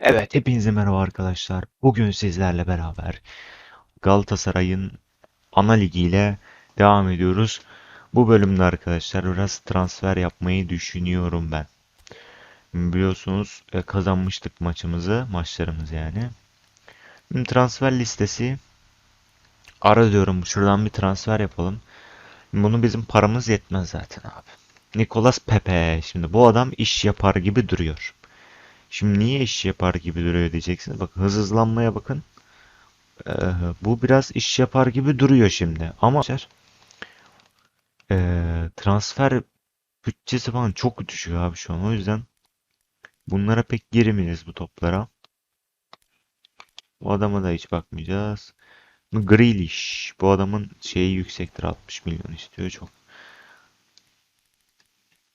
Evet, hepinize merhaba arkadaşlar. Bugün sizlerle beraber Galatasaray'ın ana ligiyle devam ediyoruz. Bu bölümde arkadaşlar biraz transfer yapmayı düşünüyorum ben. Biliyorsunuz e, kazanmıştık maçımızı, maçlarımızı yani. Transfer listesi ara diyorum şuradan bir transfer yapalım. Bunu bizim paramız yetmez zaten abi. Nicolas Pepe. Şimdi bu adam iş yapar gibi duruyor. Şimdi niye iş yapar gibi duruyor diyeceksiniz. Bakın hız hızlanmaya bakın. Ee, bu biraz iş yapar gibi duruyor şimdi. Ama ee, transfer bütçesi falan çok düşük abi şu an. O yüzden bunlara pek girmeyiz bu toplara. Bu adama da hiç bakmayacağız. Grealish. Bu adamın şeyi yüksektir. 60 milyon istiyor. Çok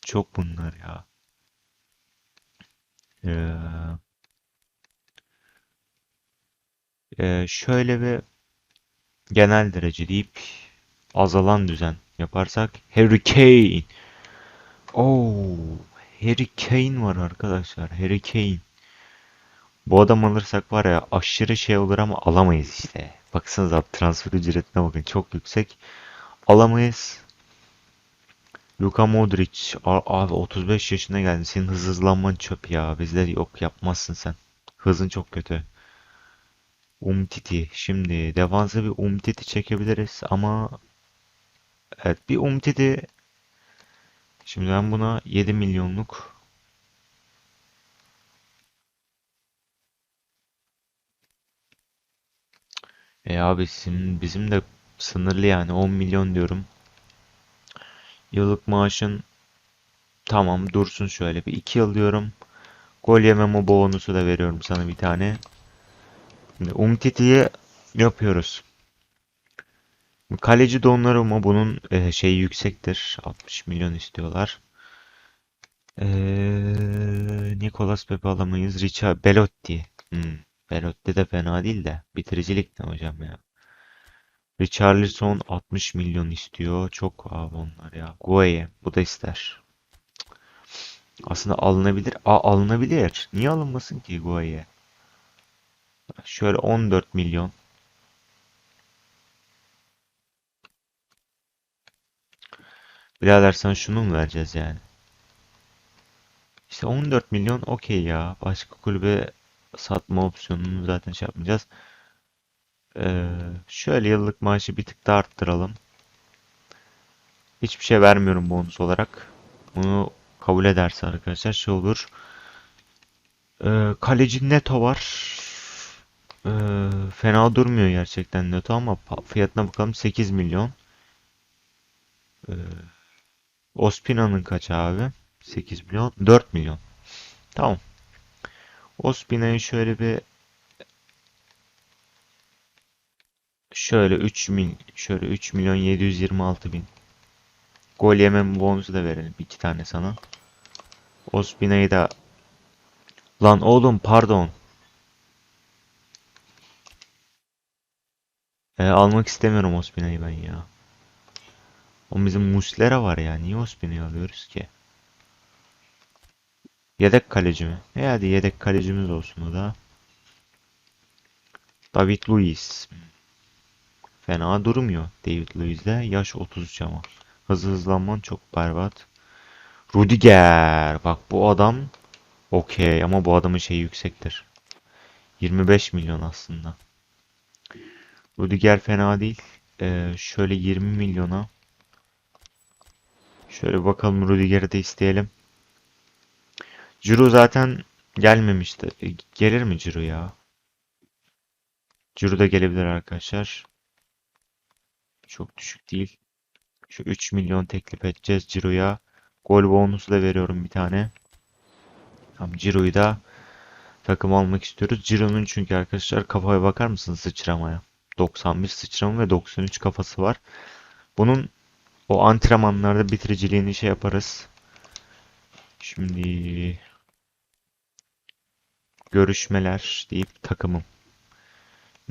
çok bunlar ya. Ee, ee, şöyle bir genel derece deyip azalan düzen yaparsak Harry Kane. Oo, Harry Kane var arkadaşlar. Harry Kane. Bu adam alırsak var ya aşırı şey olur ama alamayız işte. Baksanıza transfer ücretine bakın çok yüksek. Alamayız. Luka Modric. Abi 35 yaşına geldin. Senin hız hızlanman çöp ya. Bizde yok yapmazsın sen. Hızın çok kötü. Umtiti. Şimdi defansa bir Umtiti çekebiliriz ama evet bir Umtiti Şimdi ben buna 7 milyonluk e abi bizim, bizim de sınırlı yani 10 milyon diyorum. Yıllık maaşın tamam dursun şöyle bir 2 yıl diyorum. Gol yememe bonusu da veriyorum sana bir tane. Şimdi Umtiti'yi yapıyoruz. Kaleci Donnarumma bunun e, şeyi yüksektir. 60 milyon istiyorlar. Ee, Nicolas Pepe alamayız. Richard Belotti. Hmm. Belotti de fena değil de. Bitiricilik ne hocam ya. Richarlison 60 milyon istiyor. Çok abi onlar ya. Gueye. Bu da ister. Aslında alınabilir. Aa, alınabilir. Niye alınmasın ki Gueye? Şöyle 14 milyon. Birader sana şunu mu vereceğiz yani? İşte 14 milyon okey ya. Başka kulübe satma opsiyonunu zaten şey yapmayacağız. Ee, şöyle yıllık maaşı bir tık daha arttıralım. Hiçbir şey vermiyorum bonus olarak. Bunu kabul ederse arkadaşlar şey olur. Ee, kaleci Neto var. Ee, fena durmuyor gerçekten Neto ama fiyatına bakalım 8 milyon. Ee, Ospina'nın kaç abi? 8 milyon. 4 milyon. Tamam. Ospina'yı şöyle bir şöyle 3 mil şöyle 3 milyon 726 bin. Gol yemem bonusu da verelim. iki tane sana. Ospina'yı da Lan oğlum pardon. E, almak istemiyorum Ospina'yı ben ya. O bizim Muslera var ya. Niye Ospina'yı alıyoruz ki? Yedek kaleci mi? E hadi yedek kalecimiz olsun o da. David Luiz. Fena durmuyor David Luiz'de. Yaş 33 ama. Hızlı hızlanman çok berbat. Rudiger. Bak bu adam okey ama bu adamın şeyi yüksektir. 25 milyon aslında. Rudiger fena değil. Ee, şöyle 20 milyona. Şöyle bakalım Rudiger'i de isteyelim. Ciro zaten gelmemişti. E, gelir mi Ciro ya? Ciro da gelebilir arkadaşlar. Çok düşük değil. Şu 3 milyon teklif edeceğiz Ciro'ya. Gol bonusu da veriyorum bir tane. Tamam Ciro'yu da takım almak istiyoruz. Ciro'nun çünkü arkadaşlar kafaya bakar mısınız sıçramaya? 91 sıçrama ve 93 kafası var. Bunun o antrenmanlarda bitiriciliğini şey yaparız. Şimdi görüşmeler deyip takımım.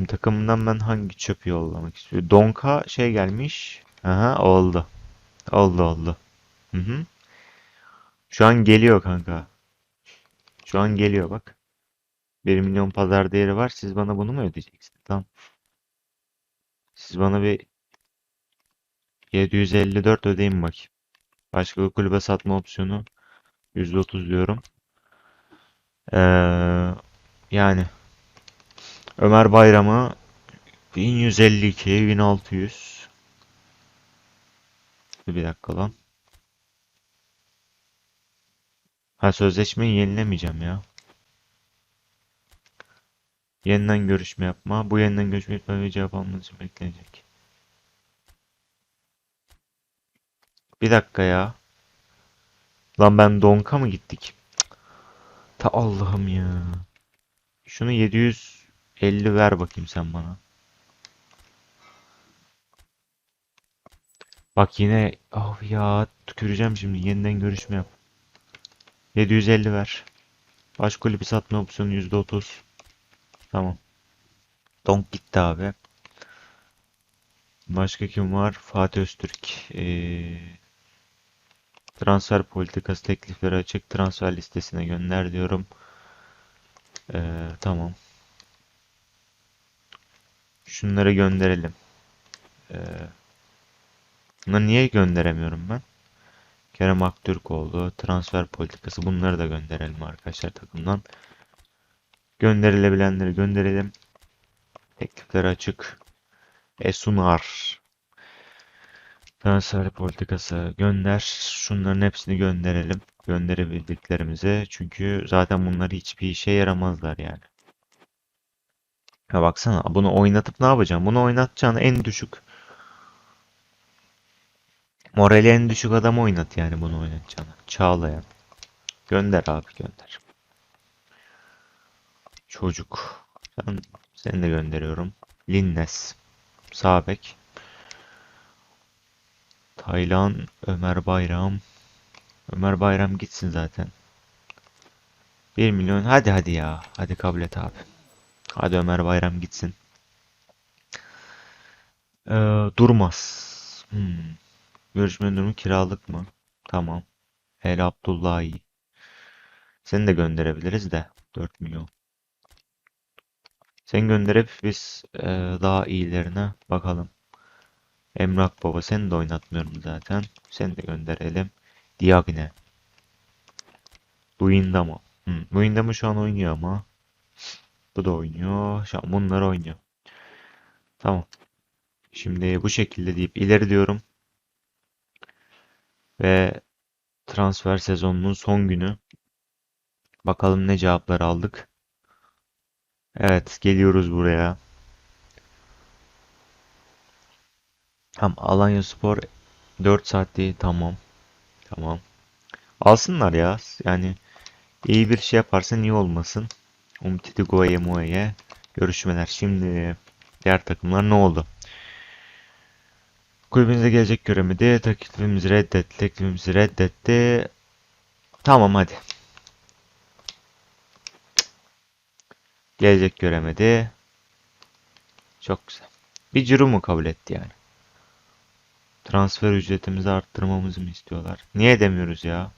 Takımından ben hangi çöpü yollamak istiyorum? Donka şey gelmiş. Aha oldu. Oldu oldu. Hı hı. Şu an geliyor kanka. Şu an geliyor bak. 1 milyon pazar değeri var. Siz bana bunu mu ödeyeceksiniz? Tamam. Siz bana bir 754 ödeyin bakayım. Başka bir kulübe satma opsiyonu %30 diyorum. Ee, yani Ömer Bayram'ı 1152, 1600. Bir dakika lan. Ha sözleşmeyi yenilemeyeceğim ya. Yeniden görüşme yapma. Bu yeniden görüşme yapma ve cevap almanız beklenecek. Bir dakika ya. Lan ben Donk'a mı gittik? Ta Allah'ım ya. Şunu 750 ver bakayım sen bana. Bak yine oh ya tüküreceğim şimdi yeniden görüşme yap. 750 ver. Baş kulübü satma opsiyonu %30. Tamam. Donk gitti abi. Başka kim var? Fatih Öztürk. Ee, transfer politikası teklifleri açık. Transfer listesine gönder diyorum. Ee, tamam. Şunları gönderelim. Ee, bunları niye gönderemiyorum ben? Kerem Aktürkoğlu, transfer politikası bunları da gönderelim arkadaşlar takımdan. Gönderilebilenleri gönderelim. Teklifleri açık. Esunar. Transfer politikası gönder. Şunların hepsini gönderelim. Gönderebildiklerimize. Çünkü zaten bunlar hiçbir işe yaramazlar yani. Ha baksana bunu oynatıp ne yapacağım? Bunu oynatacağını en düşük morali en düşük adamı oynat yani bunu oynatacağını. Çağlayan. Gönder abi gönder. Çocuk. Sen, seni de gönderiyorum. Linnes. Sağ bek. Taylan, Ömer Bayram. Ömer Bayram gitsin zaten. 1 milyon. Hadi hadi ya. Hadi kabul et abi. Hadi Ömer Bayram gitsin. Ee, durmaz. Hmm. Görüşme durumu kiralık mı? Tamam. El Abdullahi. Seni de gönderebiliriz de. 4 milyon. Sen gönderip biz e, daha iyilerine bakalım. Emrak Baba seni de oynatmıyorum zaten. Seni de gönderelim. Diagne. Luyendama. Hmm. Luyendama şu an oynuyor ama. Bu da oynuyor. Şu an bunlar oynuyor. Tamam. Şimdi bu şekilde deyip ileri diyorum. Ve transfer sezonunun son günü. Bakalım ne cevaplar aldık. Evet, geliyoruz buraya. Tamam, Alanyaspor 4 saat değil. Tamam. Tamam. Alsınlar ya. Yani iyi bir şey yaparsa niye olmasın? Umtiti Goye Moye görüşmeler. Şimdi diğer takımlar ne oldu? Kulübümüze gelecek göremedi. Teklifimizi reddetti. Teklifimizi reddetti. Tamam hadi. Gelecek göremedi. Çok güzel. Bir ciro mu kabul etti yani? Transfer ücretimizi arttırmamızı mı istiyorlar? Niye demiyoruz ya?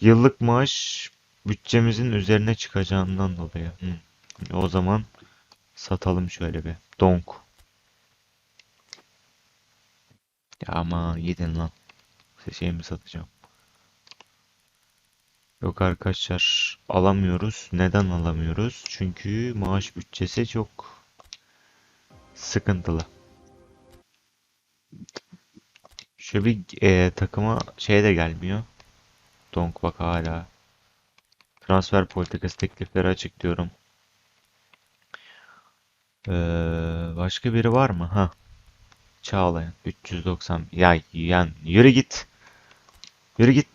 Yıllık maaş bütçemizin üzerine çıkacağından dolayı. Hı. O zaman satalım şöyle bir. Donk. Ya ama gidin lan. Şey mi satacağım? Yok arkadaşlar alamıyoruz. Neden alamıyoruz? Çünkü maaş bütçesi çok sıkıntılı. Şöyle bir e, takıma şey de gelmiyor. Donk bak hala. Transfer politikası teklifleri açık diyorum. Ee, başka biri var mı? Ha. Çağlayan 390. Ya yan yürü git. Yürü git.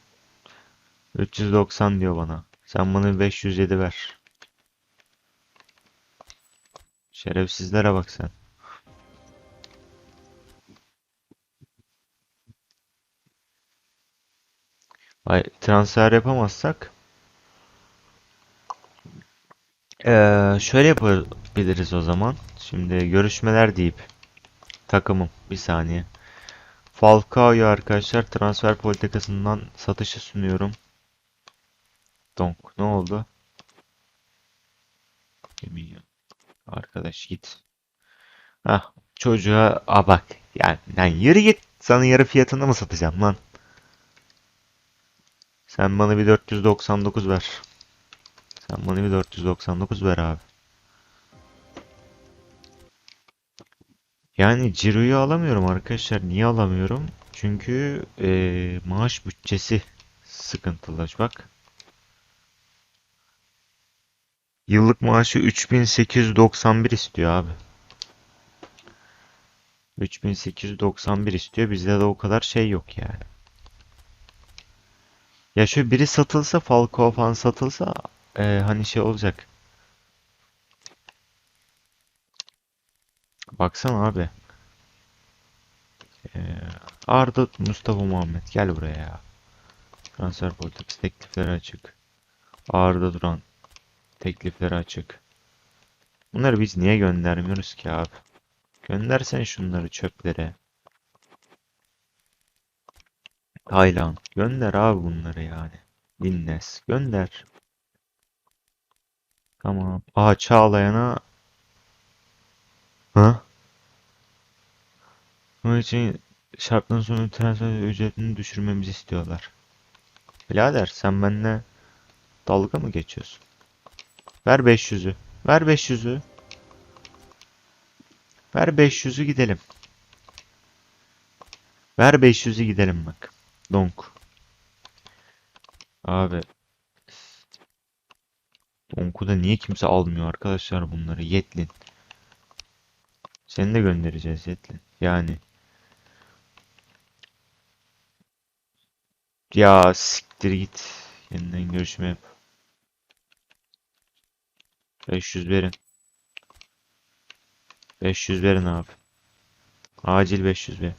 390 diyor bana. Sen bana 507 ver. Şerefsizlere bak sen. Ay, transfer yapamazsak eee, şöyle yapabiliriz o zaman. Şimdi görüşmeler deyip takımım bir saniye. Falcao'yu arkadaşlar transfer politikasından satışa sunuyorum. Donk ne oldu? Arkadaş git. Hah çocuğa a bak. Yani, yani yürü git. Sana yarı fiyatında mı satacağım lan? Sen bana bir 499 ver. Sen bana bir 499 ver abi. Yani Ciro'yu alamıyorum arkadaşlar. Niye alamıyorum? Çünkü eee, maaş bütçesi sıkıntılı. Bak. Yıllık maaşı 3891 istiyor abi. 3891 istiyor. Bizde de o kadar şey yok yani. Ya şöyle biri satılsa Falcao falan satılsa eee, hani şey olacak. Baksana abi. Eee, Arda Mustafa Muhammed gel buraya ya. Transfer politikası teklifleri açık. Arda Duran teklifleri açık. Bunları biz niye göndermiyoruz ki abi? Göndersen şunları çöplere. Taylan. Gönder abi bunları yani. Dinles. Gönder. Tamam. Aa Çağlayan'a Ha? Bunun için şarttan sonra transfer ücretini düşürmemizi istiyorlar. Birader sen benimle dalga mı geçiyorsun? Ver 500'ü. Ver 500'ü. Ver 500'ü gidelim. Ver 500'ü gidelim bak. Donk. Abi. Donk'u da niye kimse almıyor arkadaşlar bunları? Yetlin. Seni de göndereceğiz Yetlin. Yani. Ya siktir git. Yeniden görüşme yap. 500 verin. 500 verin abi. Acil 500 verin.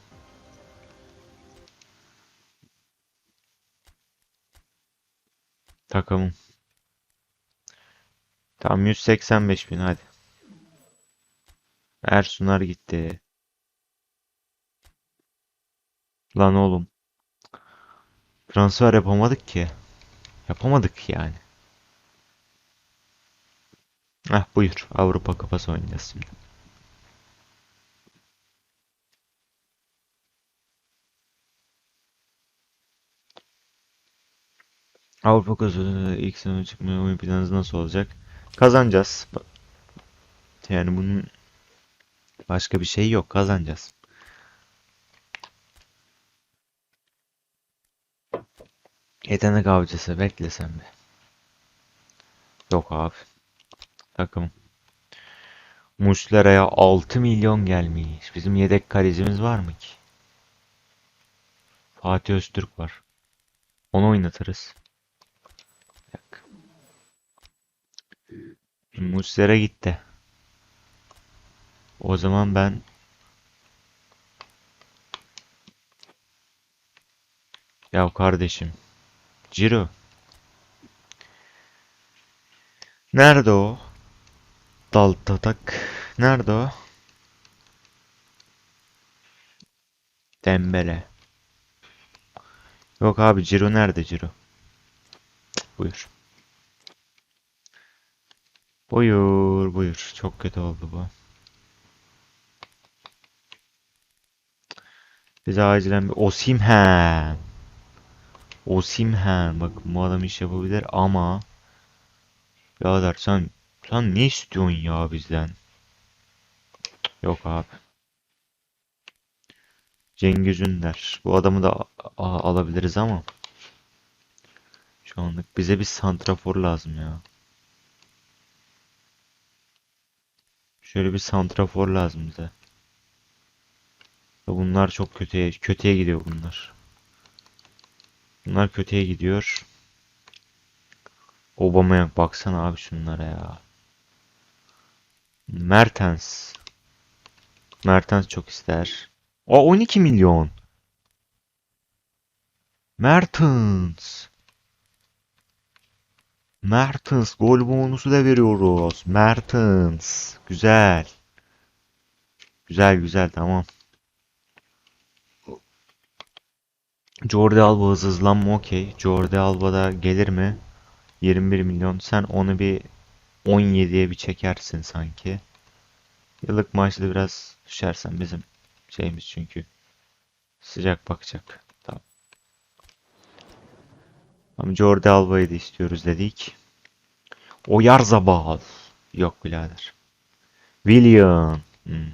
Takımım. Tam 185 bin hadi. Ersunar gitti. Lan oğlum. Transfer yapamadık ki. Yapamadık yani. Heh buyur. Avrupa Kupası oynayacağız şimdi. Avrupa Kupası ilk sene çıkmaya oyun planınız nasıl olacak? Kazanacağız. Yani bunun başka bir şey yok. Kazanacağız. Yetenek avcısı beklesem mi? Yok abi. Takım. Muslera'ya 6 milyon gelmiş. Bizim yedek kalecimiz var mı ki? Fatih Öztürk var. Onu oynatırız. Bir dakika. Muslera gitti. O zaman ben ya kardeşim Ciro nerede o? Dal tatak nerede o? Dembele Yok abi Ciro nerede Ciro? Buyur. Buyur buyur. Çok kötü oldu bu. Bize acilen bir Osimhen. Osimhen. Bak bu adam iş yapabilir ama Birader sen sen ne istiyorsun ya bizden? Yok abi. Cengiz Ünder. Bu adamı da alabiliriz ama şu anlık bize bir santrafor lazım ya. Şöyle bir santrafor lazım bize. Bunlar çok kötüye kötüye gidiyor bunlar. Bunlar kötüye gidiyor. Aubameyang baksana abi şunlara ya. Mertens. Mertens çok ister. O 12 milyon. Mertens. Mertens gol bonusu da veriyoruz. Mertens. Güzel. Güzel güzel tamam. Jordi Alba hızlanma okey. Jordi Alba da gelir mi? 21 milyon. Sen onu bir 17'ye bir çekersin sanki. Yıllık maaşı da biraz düşersen bizim şeyimiz çünkü sıcak bakacak. Tamam Jordi Alba'yı da istiyoruz dedik. Oyarzabal. Yok birader. William. Hmm.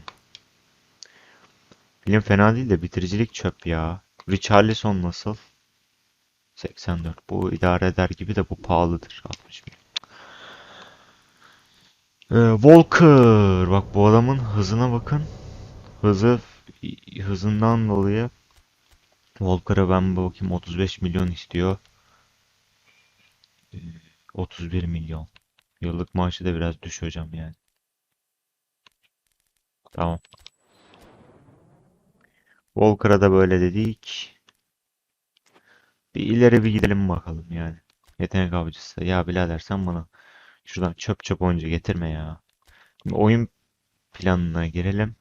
William fena değil de bitiricilik çöp ya. Richarlison nasıl? 84. Bu idare eder gibi de bu pahalıdır. 60 milyon. Ee, Walker. Bak bu adamın hızına bakın. Hızı hızından dolayı Walker'a ben bakayım 35 milyon istiyor. Ee, 31 milyon. Yıllık maaşı da biraz düş hocam yani. Tamam. Walker'a da böyle dedik. Bir ileri bir gidelim bakalım yani. Yetenek avcısı. Ya birader sen bana şuradan çöp çöp oyuncu getirme ya. Şimdi oyun planına girelim.